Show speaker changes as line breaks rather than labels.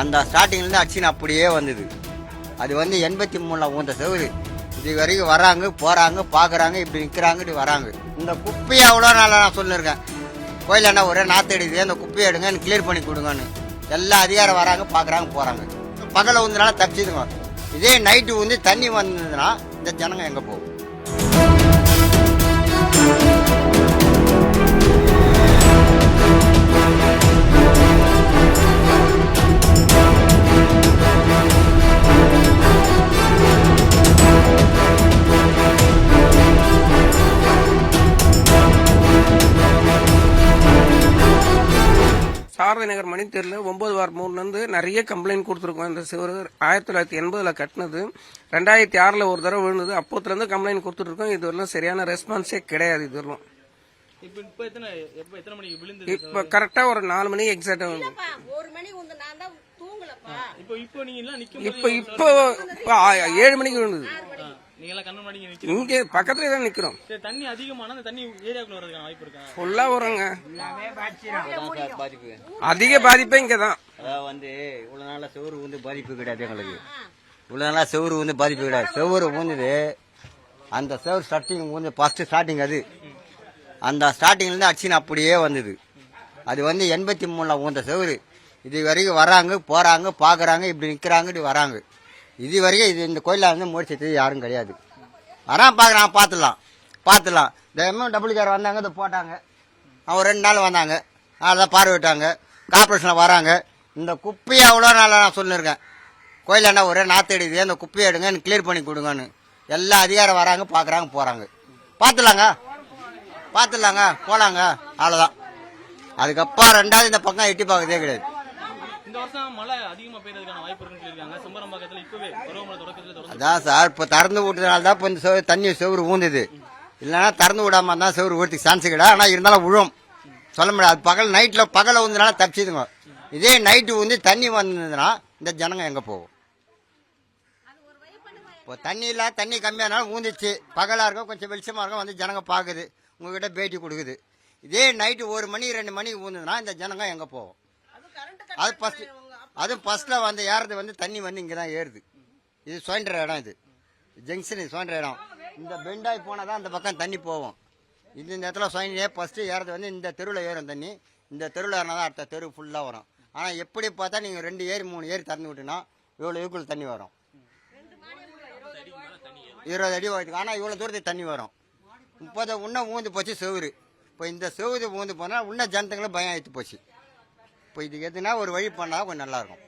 அந்த ஸ்டார்டிங்லேருந்து அடிச்சுன்னு அப்படியே வந்தது. அது வந்து எண்பத்தி மூணில் ஊந்த செவுரு. இது வரைக்கும் வராங்க போகிறாங்க பார்க்குறாங்க இப்படி நிற்கிறாங்க இப்படி வராங்க. இந்த குப்பையை அவ்வளோ நாளாக நான் சொல்லியிருக்கேன் கோயில் என்ன ஒரே நாற்று எடுக்குது அந்த குப்பையை எடுங்க கிளியர் பண்ணி கொடுங்கன்னு. எல்லா அதிகாரம் வராங்க பார்க்குறாங்க போகிறாங்க பகலை உந்தனால தப்பிச்சுதுங்க. இதே நைட்டு வந்து தண்ணி வந்ததுன்னா இந்த ஜனங்க எங்கே போகும்?
சாரதி நகர் மணி தெருல ஒன்பது வார் மூணுலேருந்து நிறைய கம்ப்ளைண்ட் கொடுத்துருக்கோம். இந்த சிவர் ஆயிரத்தி தொள்ளாயிரத்தி எண்பதுல கட்டினது. ரெண்டாயிரத்தி ஆறில் ஒரு தடவை விழுந்தது. அப்போத்துலேருந்து கம்ப்ளைண்ட் கொடுத்துட்ருக்கோம். இது வரலாம் சரியான ரெஸ்பான்ஸே கிடையாது இது வரலாம்
இப்ப
கரெக்டாக ஒரு நாலு மணி எக்ஸாக்டாக
இல்லப்பா, ஒரு மணி வந்து நான் தான் தூங்கலப்பா.
இப்போ இப்போ நீங்க எல்லாம் நிக்கும்
இப்போ ஏழு மணிக்கு விழுந்தது. இங்கே பக்கத்துலேயே தான் நிற்கிறோம்
சரி தண்ணி அதிகமானா அந்த தண்ணி ஏரியாக்குள்ள வரதுக்கான வாய்ப்பு இருக்கா?
ஃபுல்லாக வருங்க
பாதிப்பு.
அதிக பாதிப்பே இங்கே தான்.
அதாவது வந்து இவ்வளோ நாளாக செவுரு வந்து பாதிப்பு கிடையாது எங்களுக்கு. இவ்வளோ நாளாக செவுரு வந்து பாதிப்பு கிடையாது. செவுரு ஊந்துது அந்த செவுரு ஸ்டார்டிங் வந்து ஃபஸ்ட்டு ஸ்டார்டிங் அது. அந்த ஸ்டார்டிங்லேருந்து அடிச்சுன்னு அப்படியே வந்தது. அது வந்து எண்பத்தி மூணில் ஊந்த செவுரு. இது வரைக்கும் வராங்க போகிறாங்க பார்க்குறாங்க இப்படி நிற்கிறாங்க இப்படி வராங்க. இது வரைக்கும் இது இந்த கோயிலில் வந்து முடிச்சது யாரும் கிடையாது. வரான் பார்க்குறான் பார்த்துடலாம் பார்த்துடலாம் இந்த எம்எம் டபுள்யூஆர் வந்தாங்க இதை போட்டாங்க. அவங்க ரெண்டு நாள் வந்தாங்க. அதை பார்வையிட்டாங்க கார்பரேஷனில் வராங்க. இந்த குப்பையை அவ்வளோ நாளாக நான் சொல்லியிருக்கேன் கோயில் என்ன ஒரே நாற்று எடுக்குது அந்த குப்பையை எடுங்க கிளியர் பண்ணி கொடுங்கன்னு. எல்லா அதிகாரம் வராங்க பார்க்குறாங்க போகிறாங்க பார்த்துலாங்க பார்த்துடலாங்க போகலாங்க அவ்வளோதான் அதுக்கப்புறம் ரெண்டாவது இந்த பக்கம் எட்டி பார்க்கறதே கிடையாது.
இந்த வருஷம் மழை அதிகமா பெய்யறதுக்கான வாய்ப்பு இருக்குன்னு சொல்லியிருக்காங்க. இப்பவே பருவமழை தொடக்கத்துல தொடர்ந்து
அதான் சார் இப்போ திறந்து விட்டதுனால தான் இப்போ இந்த சோ தண்ணி செவரு ஊந்துது. இல்லைன்னா திறந்து விடாம தான் செவரு ஊறதுக்கு சான்ஸ் கிடையாது. ஆனால் இருந்தாலும் விழும். சொல்ல முடியாது. அது பகல் நைட்டில் பகலை ஊந்துனால தப்பிச்சுதுங்க. இதே நைட்டு வந்து தண்ணி வந்ததுன்னா இந்த ஜனங்க எங்கே போகும்? இப்போ தண்ணி இல்லை தண்ணி கம்மியானாலும் ஊந்துச்சு. பகலாக இருக்கும் கொஞ்சம் வெளிச்சமாக இருக்கும் வந்து ஜனங்க பார்க்குது உங்ககிட்ட பேட்டி கொடுக்குது. இதே நைட்டு ஒரு மணி ரெண்டு மணிக்கு ஊந்துதுன்னா இந்த ஜனங்க எங்கே போகும்? அது ஃபஸ்ட்டு அதுவும் ஃபஸ்ட்டில் வந்து ஏறது வந்து தண்ணி வந்து இங்கே தான் ஏறுது. இது சுயன்ற இடம் இது. ஜங்ஷன் இது சுயன்ற இடம். இந்த பெண்டாய் போனால் தான் அந்த பக்கம் தண்ணி இது இந்த இடத்துல சுயன்றே ஃபஸ்ட்டு ஏறது வந்து இந்த தெருவில் ஏறும் தண்ணி. இந்த தெருவில் ஏறினா தான் அடுத்த தெரு ஃபுல்லாக வரும். ஆனால் எப்படி பார்த்தா நீங்கள் ரெண்டு ஏரி மூணு ஏரி திறந்து விட்டுனா இவ்வளோ இதுக்குள்ள தண்ணி வரும். இருபது அடி வரைக்கும் ஆனால் இவ்வளோ தூரத்துக்கு தண்ணி வரும். முப்பது இன்னும் ஊந்து போச்சு செவுரு. இப்போ இந்த செவுரு ஊந்து போனால் இன்னும் ஜனத்துங்களும் பயம் ஆயிட்டு போச்சு. இப்போ இதுக்கு எதுனா ஒரு வழி பண்ணால் கொஞ்சம் நல்லாயிருக்கும்.